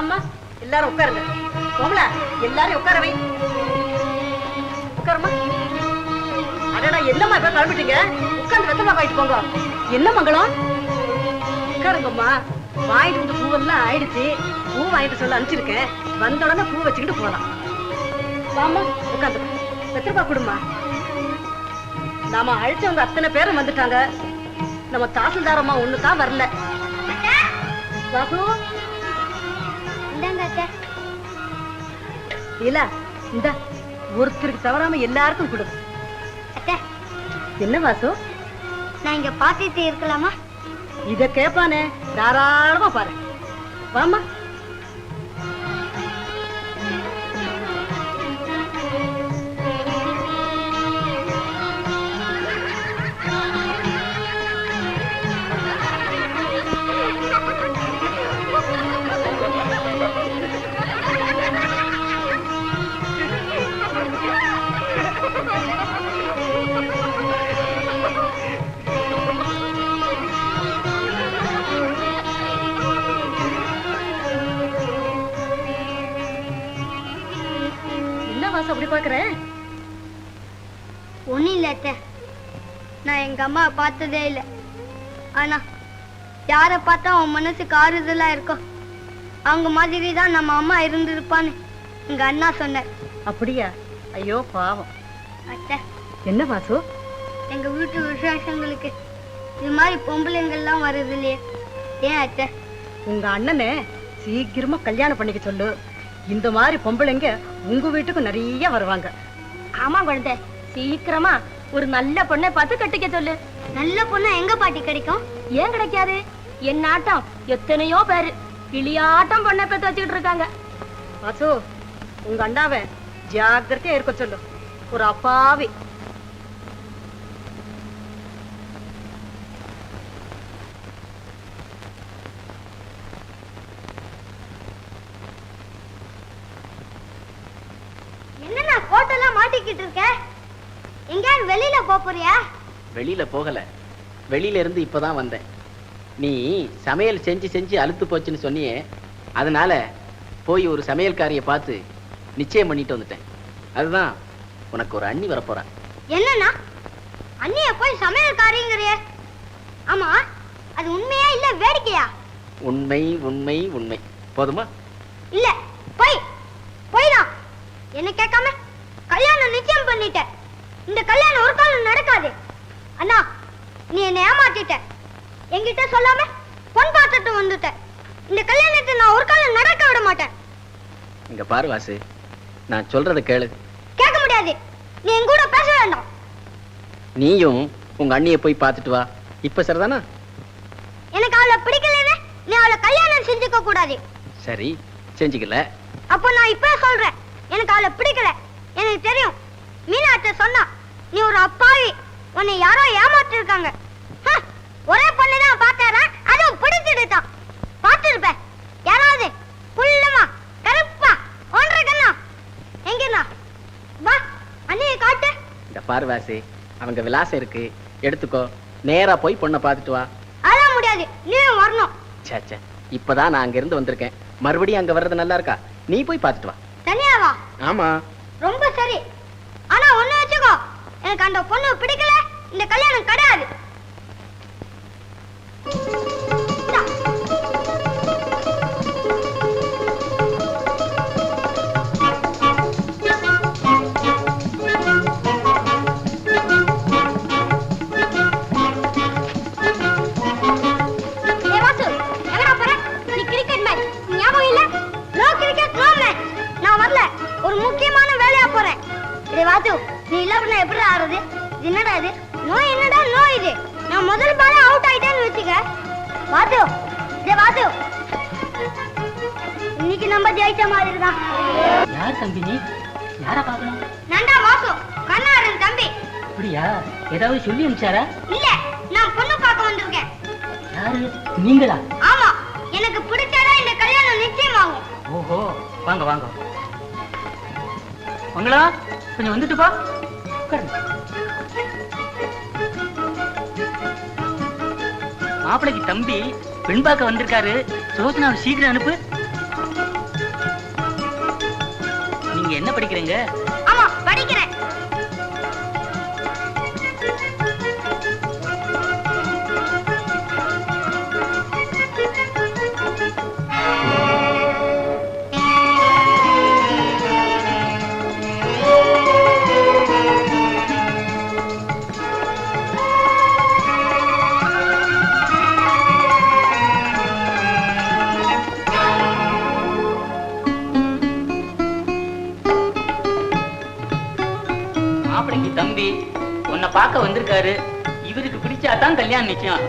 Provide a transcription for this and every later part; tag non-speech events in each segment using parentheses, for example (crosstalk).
வாம்மா எல்லாரும் உட்காருங்க. கோமலா எல்லாரும் உட்கார வை. உட்காருமா அடடா என்னம்மா இப்ப கிளம்பிட்டீங்க? உட்கார்ந்து வெத்தமா வாங்கிட்டு போங்க. என்ன மங்களம்? உட்காருங்கம்மா. வாங்கிட்டு வந்து பூவெல்லாம் ஆயிடுச்சு. பூ வாங்கிட்டு சொல்ல அனுப்பிச்சிருக்கேன். வந்த உடனே பூ வச்சுக்கிட்டு போலாம். வாமா உட்காந்து வெத்தரப்பா கொடுமா நாம அழைச்சவங்க அத்தனை பேரும் வந்துட்டாங்க. நம்ம தாசில்தாரம்மா ஒண்ணு தான் வரல வாசு இந்த. ஒருத்தருக்கு தவறாம எல்லாருக்கும் கொடு. அத்தை. என்ன வாசு? நான் இங்க பாத்துட்டு இருக்கலாமா? இத கேப்பானே? தாராளமா பாரு. வாமா என்ன வாசு அப்படி பாக்குற ஒண்ணும் இல்ல அத்தை. நான் எங்க அம்மா பார்த்ததே இல்ல. ஆனா யார பார்த்தா உன் மனசுக்கு ஆறுதலா இருக்கும் அவங்க மாதிரி தான் நம்ம அம்மா இருந்திருப்பான்னு எங்க அண்ணா சொன்னார். அப்படியா? ஐயோ பாவம். அத்தை. என்ன வாசு? எங்க வீட்டு விசேஷங்களுக்கு இது மாதிரி பொம்பளைங்கள்லாம் வருது இல்லையே. ஏன் அத்தை? உங்க அண்ணனை சீக்கிரமா கல்யாணம் பண்ணிக்க சொல்லு. இந்த மாதிரி பொம்பளைங்க உங்க வீட்டுக்கு நிறைய வருவாங்க. ஆமா குழந்தை சீக்கிரமா ஒரு நல்ல பொண்ணை பார்த்து கட்டிக்க சொல்லு. நல்ல பொண்ணு எங்க பாட்டி கிடைக்கும்? ஏன் கிடைக்காது? என் ஆட்டம் எத்தனையோ பேரு கிளியாட்டம் பொண்ணை பெத்து வச்சுக்கிட்டு இருக்காங்க. வாசு உங்க அண்ணாவை ஜாக்கிரதையா இருக்க சொல்லு. ஒரு அப்பாவி. மாட்டிக்கிட்டு இருக்க? எங்கேயாவது வெளியில போறியா? வெளியில போகல. வெளியில இருந்து இப்பதான் வந்தேன். நீ சமையல் செஞ்சு செஞ்சு அலுத்து போச்சுன்னு சொன்னியே அதனால போய் ஒரு சமையல்காரியை பார்த்து நிச்சயம் பண்ணிட்டு வந்துட்டேன். அதுதான் உனக்கு ஒரு அண்ணி வரப்போறா என்னண்ணா அண்ணிய போய் சமையல்காரிங்கிறிய ஆமா அது உண்மையா இல்ல வேடிக்கையா? உண்மை உண்மை உண்மை. போதுமா? இல்ல போய் போய் தான் என்ன கேட்காம? இந்த கல்யாணம் ஒரு காலம் நடக்காது. அண்ணா நீ என்னை ஏமாத்திட்ட. என்கிட்ட சொல்லாம பொன் பார்த்துட்டு வந்துட்ட. இந்த கல்யாணத்தை நான் ஒரு காலம் நடக்க விட மாட்டேன். இங்க பாரு வாசு நான் சொல்றத கேளு. கேட்க முடியாது. நீ என் கூட பேச வேண்டாம். நீயும் உங்க அண்ணியை போய் பார்த்துட்டு வா. இப்ப சரிதானா? எனக்கு அவளை பிடிக்கலன்னு நீ அவளை கல்யாணம் செஞ்சுக்க கூடாது. சரி செஞ்சுக்கல. அப்போ நான் இப்ப சொல்றேன். எனக்கு அவளை பிடிக்கல. எனக்கு தெரியும். மீனாட்ட சொன்னா நீ ஒரு அப்பாவி. உன்னை யாரோ ஏமாத்திருக்காங்க ஹ, ஒரே பொண்ணு தான் பார்த்தாரா அதுவும் பிடிச்சிடுதான் பார்த்திருப்ப? யாராவது? குள்ளமா கருப்பா ஒன்றரை கண்ணா எங்கண்ணா? வா அண்ணியை காட்டு. இந்த பாரு வாசு அவங்க விலாசம் இருக்கு. எடுத்துக்கோ. நேரா போய் பொண்ணை பார்த்துட்டு வா. அதெல்லாம் முடியாது. நீயும் வரணும். ச்சே ச்சே. இப்பதான் நான் அங்க இருந்து வந்திருக்கேன். மறுபடியும் அங்க வர்றது நல்லா இருக்கா? நீ போய் பார்த்துட்டு வா. தனியா வா. ஆமா. ரொம்ப சரி. எனக்கு அந்த பொண்ணு பிடிக்கல. இந்த கல்யாணம் கிடையாது ஜெயிச்ச மாதிரி தான் யார் தம்பி நீ? யாரை பார்க்கணும்? நண்டா வாசு கண்ணாரன் தம்பி. அப்படியா? ஏதாவது சொல்லி அனுப்பிச்சாரா? இல்ல நான் பொண்ணு பார்க்க வந்திருக்கேன். யாரு? நீங்களா? ஆமா எனக்கு பிடிச்சாதான் இந்த கல்யாணம் நிச்சயமாகும். ஓஹோ வாங்க வாங்க. மங்களா கொஞ்சம் வந்துட்டு பா. மாப்பிளைக்கு தம்பி பெண் பார்க்க வந்திருக்காரு. சோசனாவை சீக்கிரம் அனுப்பு. என்ன படிக்கிறீங்க? மாப்பிளைக்கு தம்பி உன்னை பார்க்க வந்திருக்காரு. இவருக்கு பிடிச்சாதான் கல்யாணம் நிச்சயம்.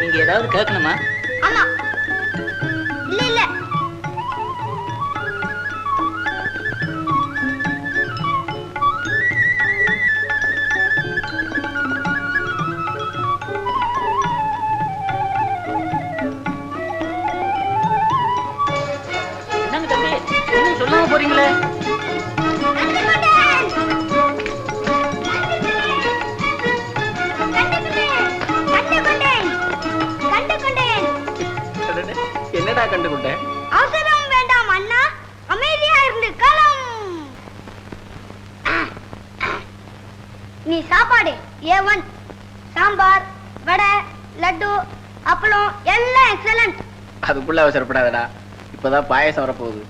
நீங்க ஏதாவது கேட்கணுமா? ஆமா. இல்ல இல்ல. போறீங்களே? கண்டுகொண்டேன். கண்டுகொண்டேன் என்னடா கண்டுபிட்டேன் அவசரம் வேண்டாம் அண்ணா. அமைதியா இருந்து களம் நீ சாப்பாடு ஏ ஒன் சாம்பார் வடை லட்டு அப்பளம் எல்லாம் எக்ஸலண்ட் அதுக்குள்ள அவசரப்படாதடா. இப்பதான் பாயசம் வரப்போகுது.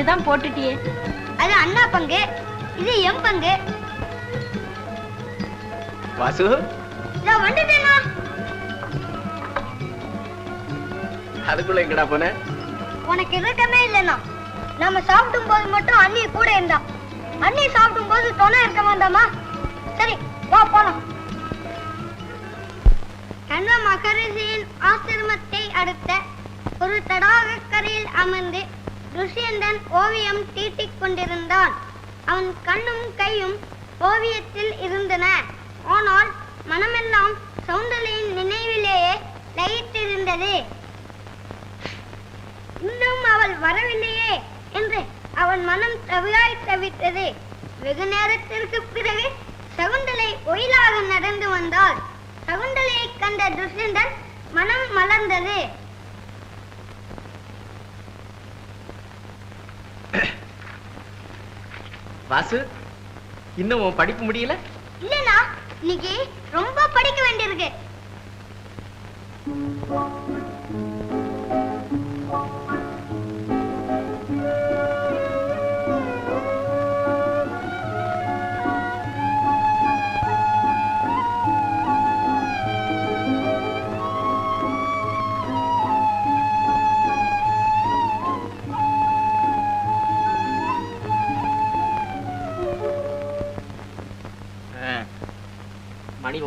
ஒண்ணுதான் போட்டுட்டியே. அது அண்ணா பங்கு இது எம் பங்கு. வாசு? வந்துட்டேனா அதுக்குள்ள எங்கடா போன? உனக்கு இருக்கமே இல்லைன்னா நம்ம சாப்பிடும் போது மட்டும் அண்ணி கூட இருந்தா. அண்ணி சாப்பிடும் போது துணை இருக்க வேண்டாமா சரி வா போலாம். கண்வ மகரிஷியின் ஆசிரமத்தை அடுத்த ஒரு தடாகக் கரையில் அமர்ந்து துஷ்யந்தன் ஓவியம் தீட்டிக் கொண்டிருந்தான். அவன் கண்ணும் கையும் ஓவியத்தில் இருந்தன. ஆனால் மனமெல்லாம் சௌந்தலையின் நினைவிலேயே லயித்திருந்தது இன்னும் அவள் வரவில்லையே என்று அவன் மனம் தவியாய் தவித்தது. வெகு நேரத்திற்கு பிறகு சகுந்தலை ஒயிலாக நடந்து வந்தாள். சகுந்தலையை கண்ட துஷ்யந்தன் மனம் மலர்ந்தது. வாசு இன்னும் உன் படிப்பு முடியல? இல்லனா இன்னைக்கு ரொம்ப படிக்க வேண்டியிருக்கு.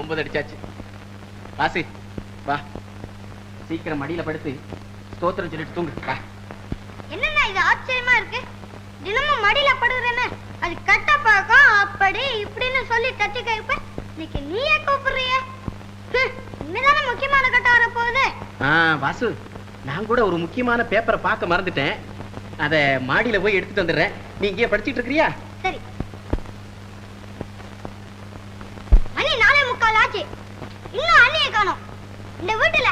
ஒன்பது அடிச்சாச்சு. வாசு வா. சீக்கிரம் மடியில படுத்து ஸ்தோத்திரம் சொல்லிட்டு தூங்கு. வா. என்னண்ணா இது ஆச்சரியமா இருக்கு? தினமும் மடியில படுகிறேன்னு அது கட்ட பழக்கம் அப்படி இப்படின்னு சொல்லி தட்டி கேட்ப இன்னைக்கு நீயே கூப்பிடுறிய? இனிமேதானே முக்கியமான கட்டம் வரப்போகுது ஆ வாசு நான் கூட ஒரு முக்கியமான பேப்பரை பார்க்க மறந்துட்டேன். அத மாடியில போய் எடுத்துட்டு வந்துடுறேன். நீ இங்கே படிச்சிட்டு இருக்கிறியா சரி மணி நாலே முக்கால் ஆச்சு இன்னும் அண்ணியை காணும். இந்த வீட்டுல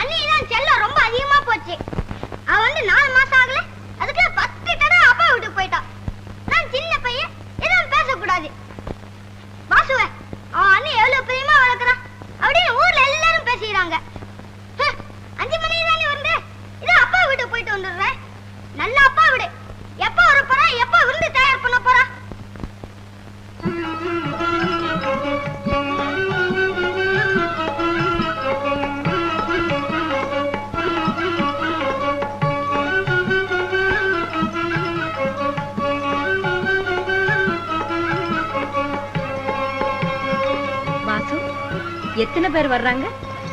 அண்ணி தான் செல்லம் ரொம்ப அதிகமா போச்சு. அவ வந்து நாலு மாசம் ஆகல. அதுக்குள்ள பத்து தடவை அப்பா வீட்டுக்கு போயிட்டா நான் சின்ன பையன். எத்தனை பேர் வர்றாங்க?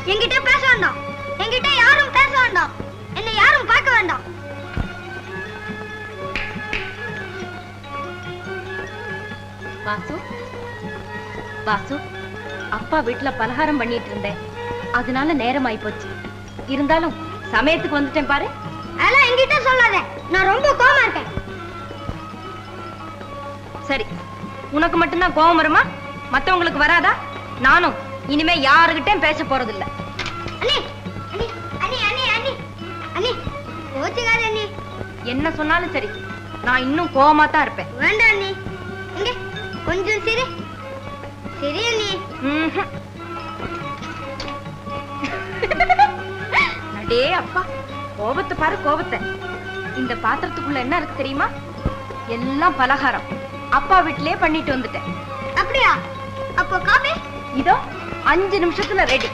என்கிட்ட பேச வேண்டாம். என்கிட்ட யாரும் பேச வேண்டாம். என்னை யாரும் பார்க்க வேண்டாம். வாசு வாசு அப்பா வீட்டுல பலகாரம் பண்ணிட்டு இருந்தேன். அதனால நேரம் போச்சு. இருந்தாலும் சமயத்துக்கு வந்துட்டேன் பாரு. அதெல்லாம் என்கிட்ட சொல்லாத. நான் ரொம்ப கோபம் இருக்கேன். சரி உனக்கு மட்டும்தான் கோபம் வருமா? மத்தவங்களுக்கு வராதா? நானும் இனிமே யாருகிட்டயும் பேச கோச்சுக்காத அண்ணி. என்ன சொன்னாலும் சரி நான் இன்னும் கோவமா தான் இருப்பேன். வேண்டாம் அண்ணி. இங்க கொஞ்சம் சிரி. சரி அண்ணி. (laughs) அடே அப்பா கோபத்தை பாரு கோபத்தை. இந்த பாத்திரத்துக்குள்ள என்ன இருக்கு தெரியுமா? எல்லாம் பலகாரம். அப்பா வீட்டிலேயே பண்ணிட்டு வந்துட்டேன். அப்படியா? அப்போ காபி? இதோ அஞ்சு நிமிஷத்துல ரெடி